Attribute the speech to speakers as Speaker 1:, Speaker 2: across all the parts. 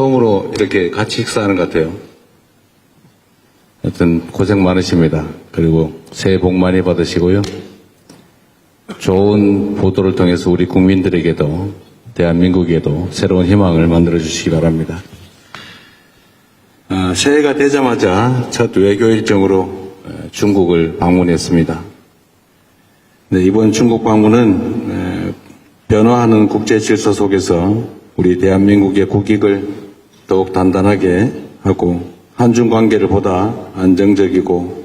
Speaker 1: 처음으로 이렇게 같이 식사하는 것 같아요. 하여튼 고생 많으십니다. 그리고 새해 복 많이 받으시고요. 좋은 보도를 통해서 우리 국민들에게도 대한민국에도 새로운 희망을 만들어 주시기 바랍니다. 아, 새해가 되자마자 첫 외교 일정으로 어, 중국을 방문했습니다. 네, 이번 중국 방문은 에, 변화하는 국제 질서 속에서 우리 대한민국의 국익을 더욱 단단하게 하고 한중 관계를 보다 안정적이고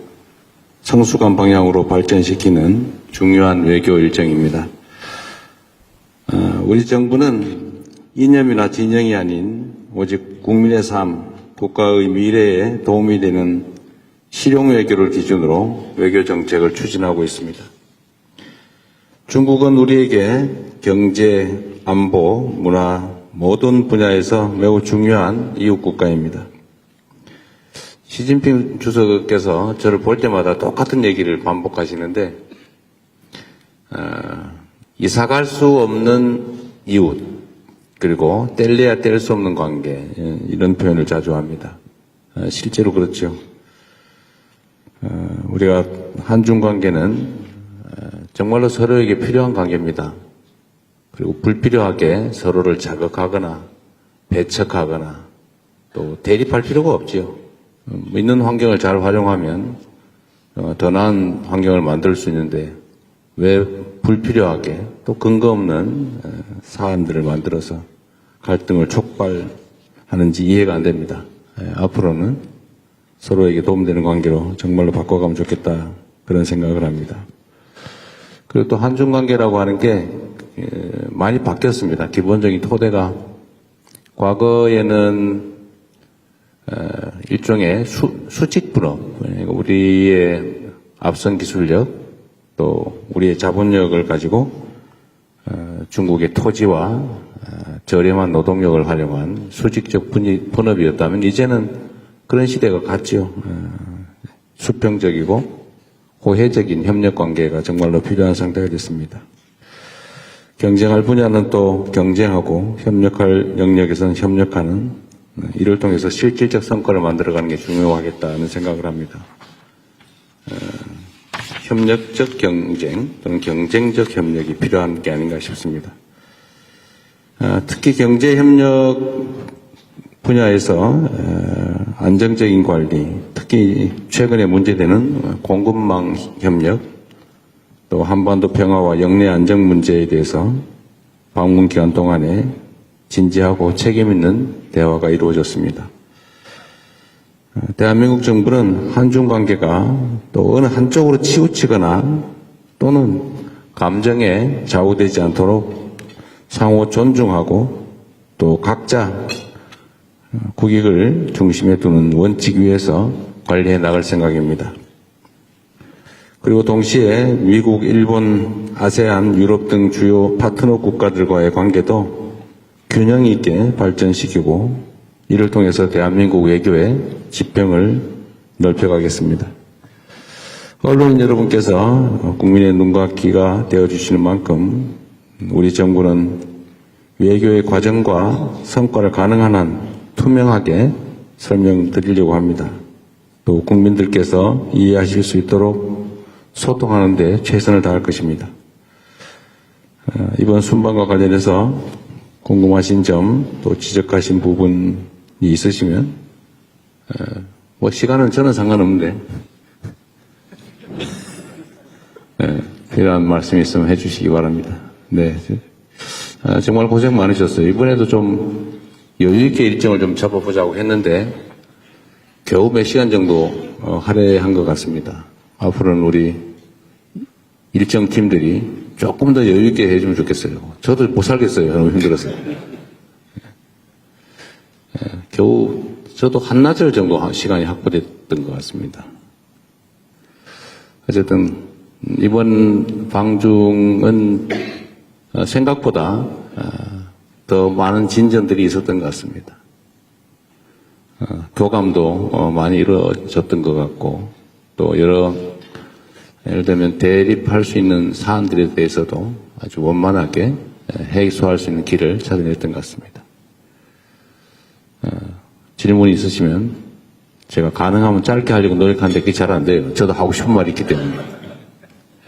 Speaker 1: 성숙한 방향으로 발전시키는 중요한 외교 일정입니다. 어, 우리 정부는 이념이나 진영이 아닌 오직 국민의 삶, 국가의 미래에 도움이 되는 실용 외교를 기준으로 외교 정책을 추진하고 있습니다. 중국은 우리에게 경제, 안보, 문화 모든 분야에서 매우 중요한 이웃 국가입니다. 시진핑 주석께서 저를 볼 때마다 똑같은 얘기를 반복하시는데 어, 이사 갈 수 없는 이웃 그리고 뗄래야 뗄 수 없는 관계 예, 이런 표현을 자주 합니다. 어, 실제로 그렇죠. 어, 우리가 한중 관계는 어, 정말로 서로에게 필요한 관계입니다. 그리고 불필요하게 서로를 자극하거나 배척하거나 또 대립할 필요가 없지요. 어, 있는 환경을 잘 활용하면 어, 더 나은 환경을 만들 수 있는데 왜 불필요하게 또 근거 없는 어, 사안들을 만들어서 갈등을 촉발하는지 이해가 안 됩니다. 예, 앞으로는 서로에게 도움되는 관계로 정말로 바꿔가면 좋겠다 그런 생각을 합니다. 그리고 또 한중 관계라고 하는 게 예, 많이 바뀌었습니다. 기본적인 토대가 과거에는 어, 일종의 수, 수직 분업, 그러니까 우리의 앞선 기술력 또 우리의 자본력을 가지고 어, 중국의 토지와 어, 저렴한 노동력을 활용한 수직적 분업이었다면 이제는 그런 시대가 갔죠. 어, 수평적이고 호혜적인 협력 관계가 정말로 필요한 상태가 됐습니다. 경쟁할 분야는 또 경쟁하고 협력할 영역에서는 협력하는 어, 이를 통해서 실질적 성과를 만들어가는 게 중요하겠다는 생각을 합니다. 어, 협력적 경쟁 또는 경쟁적 협력이 필요한 게 아닌가 싶습니다. 아, 특히 경제 협력 분야에서 어, 안정적인 관리, 특히 최근에 문제되는 공급망 협력, 또 한반도 평화와 영내 안정 문제에 대해서 방문 기간 동안에 진지하고 책임 있는 대화가 이루어졌습니다. 어, 대한민국 정부는 한중 관계가 또 어느 한쪽으로 치우치거나 또는 감정에 좌우되지 않도록 상호 존중하고 또 각자 어, 국익을 중심에 두는 원칙 위에서 관리해 나갈 생각입니다. 그리고 동시에 미국, 일본, 아세안, 유럽 등 주요 파트너 국가들과의 관계도 균형 있게 발전시키고 이를 통해서 대한민국 외교의 지평을 넓혀가겠습니다. 언론인 여러분께서 국민의 눈과 귀가 되어주시는 만큼 우리 정부는 외교의 과정과 성과를 가능한 한 투명하게 설명드리려고 합니다. 또 국민들께서 이해하실 수 있도록 소통하는 데 최선을 다할 것입니다. 어, 이번 순방과 관련해서 궁금하신 점 또 지적하신 부분이 있으시면 어, 뭐 시간은 저는 상관없는데 네, 필요한 말씀 있으면 해주시기 바랍니다. 네, 아, 정말 고생 많으셨어요. 이번에도 좀 여유 있게 일정을 좀 잡아보자고 했는데 겨우 몇 시간 정도 어, 할애한 것 같습니다. 앞으로는 우리 일정 팀들이 조금 더 여유 있게 해주면 좋겠어요. 저도 못 살겠어요. 너무 힘들어서. 예, 겨우 저도 한나절 정도 한 시간이 확보됐던 것 같습니다. 어쨌든 이번 방중은 어, 생각보다 어, 더 많은 진전들이 있었던 것 같습니다. 어, 교감도 어, 많이 이루어졌던 것 같고 또 여러 예를 들면 대립할 수 있는 사안들에 대해서도 아주 원만하게 에, 해소할 수 있는 길을 찾아냈던 것 같습니다. 어, 질문이 있으시면 제가 가능하면 짧게 하려고 노력하는데 그게 잘 안 돼요. 저도 하고 싶은 말이 있기 때문에.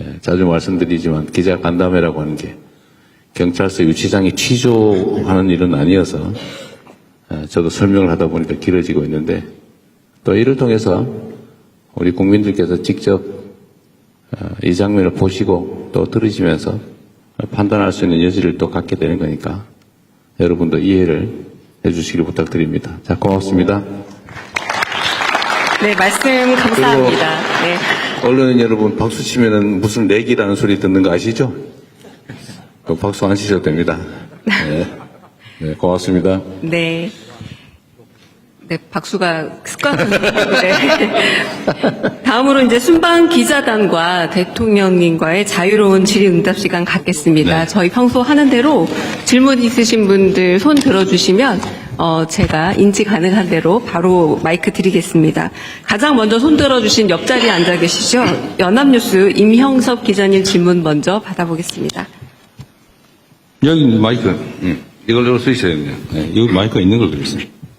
Speaker 1: 예, 자주 말씀드리지만 기자 간담회라고 하는 게 경찰서 유치장이 취조하는 일은 아니어서 예, 저도 설명을 하다 보니까 길어지고 있는데 또 이를 통해서 우리 국민들께서 직접 어, 이 장면을 보시고 또 들으시면서 판단할 수 있는 여지를 또 갖게 되는 거니까 여러분도 이해를 해주시길 부탁드립니다. 자, 고맙습니다.
Speaker 2: 네, 말씀 감사합니다. 네.
Speaker 1: 언론인 여러분 박수 치면은 무슨 내기라는 소리 듣는 거 아시죠? 그 박수 안 치셔도 됩니다. 네, 네 고맙습니다.
Speaker 2: 네. 네, 박수가 습관적인데. 다음으로 이제 순방 기자단과 대통령님과의 자유로운 질의응답 시간 갖겠습니다.
Speaker 1: 네.
Speaker 2: 저희 평소 하는 대로 질문 있으신 분들 손 들어주시면 어, 제가 인지 가능한 대로 바로 마이크 드리겠습니다. 가장 먼저 손 들어주신 옆자리에 앉아 계시죠? 연합뉴스 임형섭 기자님 질문 먼저 받아보겠습니다.
Speaker 3: 여기 마이크, 응. 이걸로 쓸수 있어야 돼요. 네, 여기 마이크가 있는 걸 그랬어요.